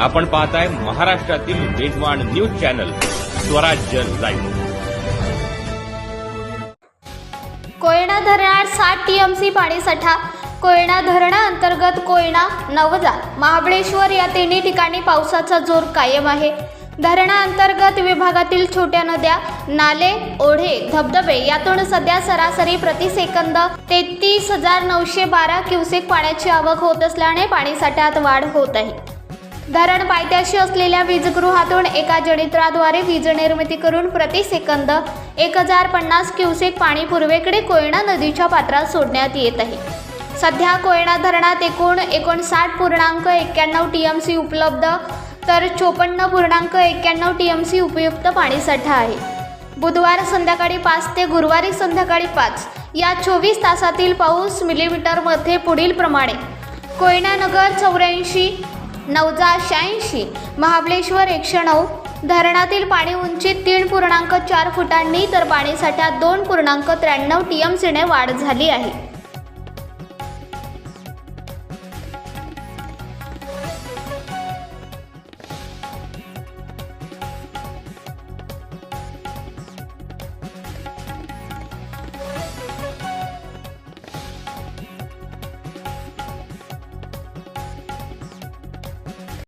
आपण पाहताय महाराष्ट्रातील वेगवान news channel Swarajya live. Koyna धरणात साठ टीएमसी पाणीसाठा कोयना धरणाअंतर्गत कोयना नवजा महाबळेश्वर या तिन्ही ठिकाणी पावसाचा जोर कायम आहे. धरणाअंतर्गत विभागातील छोट्या नद्या नाले ओढे धबधबे यातून सध्या सरासरी प्रतिसेकंद तेहतीस हजार नऊशे बारा क्युसेक पाण्याची आवक होत असल्याने पाणीसाठ्यात वाढ होत आहे. धरण पायथ्याशी असलेल्या वीजगृहातून एका जडित्राद्वारे वीज निर्मिती करून प्रति सेकंद एक हजार पन्नास क्युसेक पाणी पूर्वेकडे कोयना नदीच्या पात्रात सोडण्यात येत आहे. सध्या कोयना धरणात एकूण एकोणसाठ पूर्णांक एक्क्याण्णव टी एम सी उपलब्ध तर चोपन्न पूर्णांक एक्क्याण्णव टी एम सी उपयुक्त पाणीसाठा आहे. बुधवार संध्याकाळी पाच ते गुरुवारी संध्याकाळी पाच या चोवीस तासातील पाऊस मिलीमीटरमध्ये पुढील प्रमाणे चौऱ्याऐंशी नऊजा शहाऐंशी. महाबळेश्वर एकशे नऊ. धरणातील पाणी उंची तीन पूर्णांक चार फुटांनी तर पाणीसाठ्यात दोन पूर्णांक त्र्याण्णव टी एम सीने वाढ झाली आहे.